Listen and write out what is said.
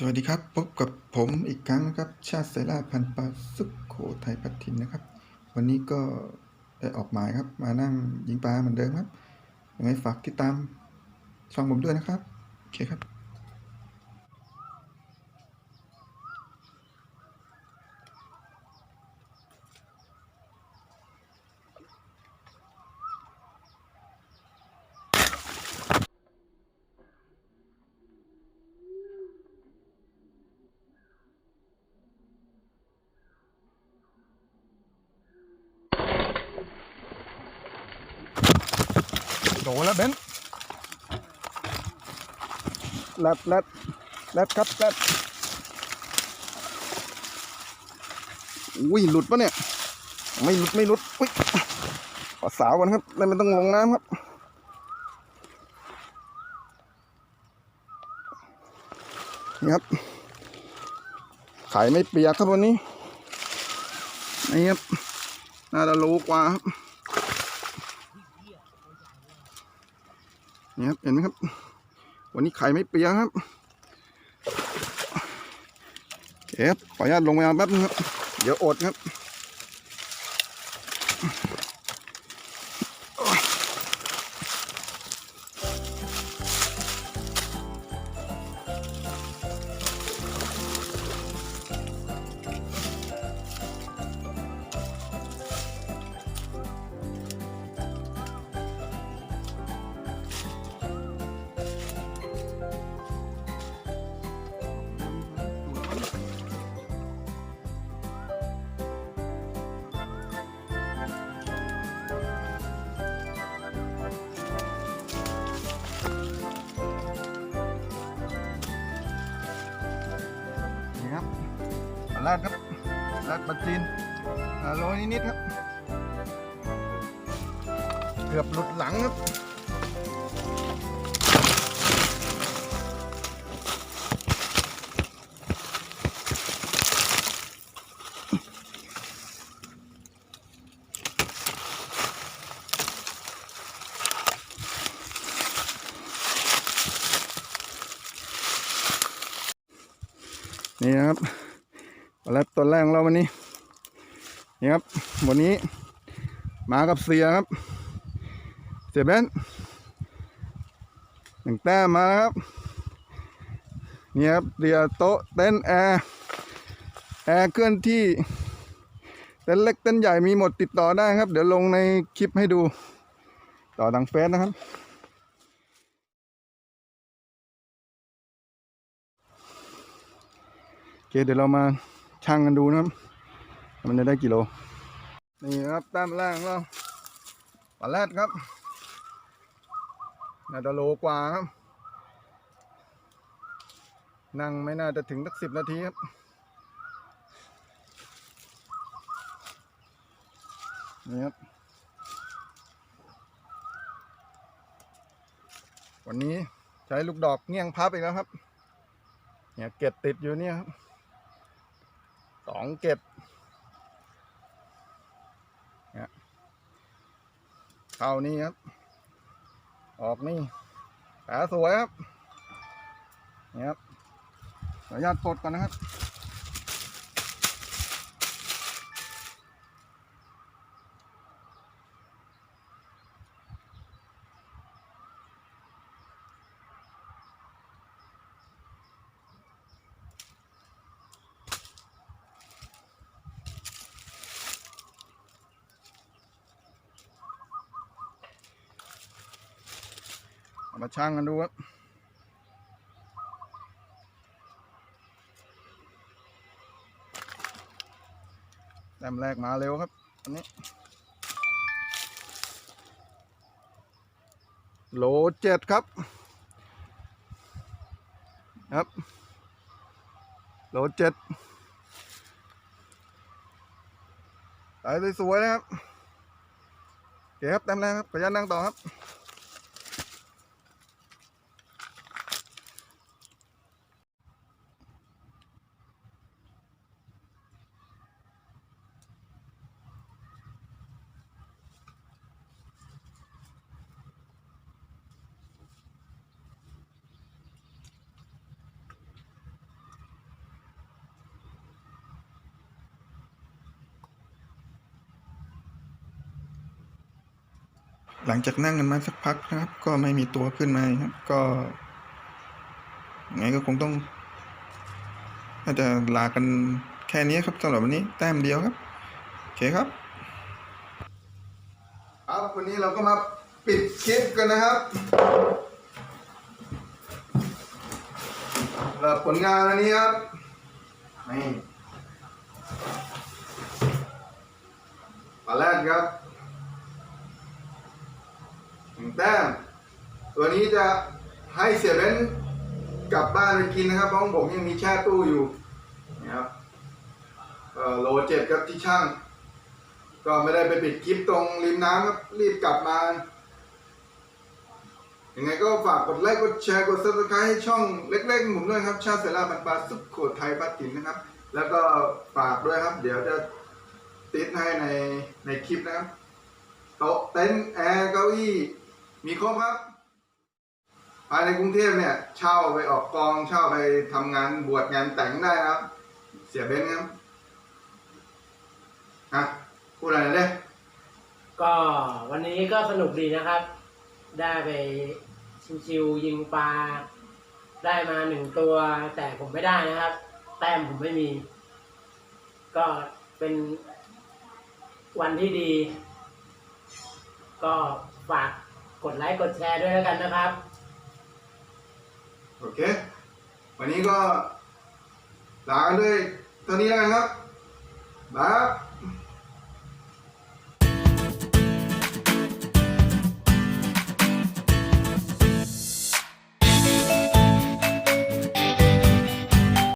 สวัสดีครับ พบกับผมอีกครั้งนะครับ ชาติไซล่าพันปลาสุขโขทัยพัทินนะครับ วันนี้ก็ได้ออกหมายครับ มานั่งยิงปลาเหมือนเดิมครับยังไงฝากติดตามช่องผมด้วยนะครับ โอเคครับ ดแล้วเบนแรดแรดแรดครับแรดอุ้ยหลุดปะเนี่ย ไม่หลุดไม่หลุดอุ้ยขอสาวก่อนครับแล้วมันต้องลงน้ำครับ นี่ครับไข่ไม่เปียกครับวันนี้ นี่ครับ น่าจะโลกว่าครับ นี่ครับเห็นไหมครับ วันนี้ไข่ไม่เปียกครับเอเคครับขออนุญาตลงไปเอาแป๊บนึงครับ เดี๋ยวอดครับ ลาแรดครับแรดปลาจีนอ่าโลนิดๆครับ เกือบหลุดหลังครับนี่นะครับ ปลาแรดตัวแรกของเราวันนี้นี่ครับ วันนี้ มากับเสียครับ เสียแบนหนึ่งแต้มมาครับนี่ครับเดียโต๊ะเต้นแอร์แอร์เคลื่อนที่เต้นเล็กเต้นใหญ่มีหมดติดต่อได้ครับ เดี๋ยวลงในคลิปให้ดู ต่อทางเฟซนะครับโอเคเดี๋ยวเรามา ชั่งกันดูนะครับ มันจะได้กี่โล นี่ครับต้มแรกของเราปลาแรดครับน่าจะโลกว่าครับ นั่งไม่น่าจะถึงสักสิบนาทีครับนี่ครับ วันนี้ใช้ลูกดอกเงี้ยงพับอีกแล้วครับ เนี่ยเกล็ดติดอยู่เนี่ยครับ สองเก็บเนี่ยเข้านี่ครับ ออกนี่แผลสวยครับเนี่ยครับขออนุญาตปลดก่อนนะครับ มาชั่งกันดูครับแต้มแรกมาเร็วครับ อันนี้โหลเจ็ดครับ ครับโหลเจ็ดสายสวยๆนะครับ โอเคครับแต้มแรกครับขออนุญาตนั่งต่อครับ หลังจากนั่งกันมาสักพักนะครับ ก็ไม่มีตัวขึ้นมาครับ ก็ไงก็คงต้องน่าจะลากันแค่นี้ครับสำหรับวันนี้แต้มเดียวครับโอเคครับครับวันนี้เราก็มาปิดคลิปกันนะครับสำหรับผลงานอันนี้ครับนี่ปลาแรกครับ แต้ม ตัวนี้จะให้เสียเบ้นกลับบ้านไปกินนะครับเพราะผมยังมีแช่ตู้อยู่นะครับโลเจ็ดครับที่ช่าง ก็ไม่ได้ไปปิดคลิปตรงริมน้ำครับรีบกลับมายังไงก็ฝากกดไลค์กดแชร์กด subscribe ให้ช่องเล็กๆหมุนด้วยครับ ชาติเสราบรรปาสุขโขทัยปัตตินนะครับ แล้วก็ฝากด้วยครับ เดี๋ยวจะติดให้ในในคลิปนะครับโต๊ะเต็นท์แอร์เก้าอี้ มีครบครับ ภายในกรุงเทพเนี่ย เช่าไปออกกองเช่าไปทำงานบวชงานแต่งได้ครับ เสียเบ้นครับอะพูดอะไรหน่ยเด้ก็วันนี้ก็สนุกดีนะครับ ได้ไปชิวๆยิงปลา ได้มาหนึ่งตัว แต่ผมไม่ได้นะครับ แต้มผมไม่มี ก็เป็นวันที่ดี ก็ฝาก กดไลค์กดแชร์ด้วยแล้วกันนะครับ โอเค วันนี้ก็ลากันด้วยตอนนี้แล้วกันครับบาย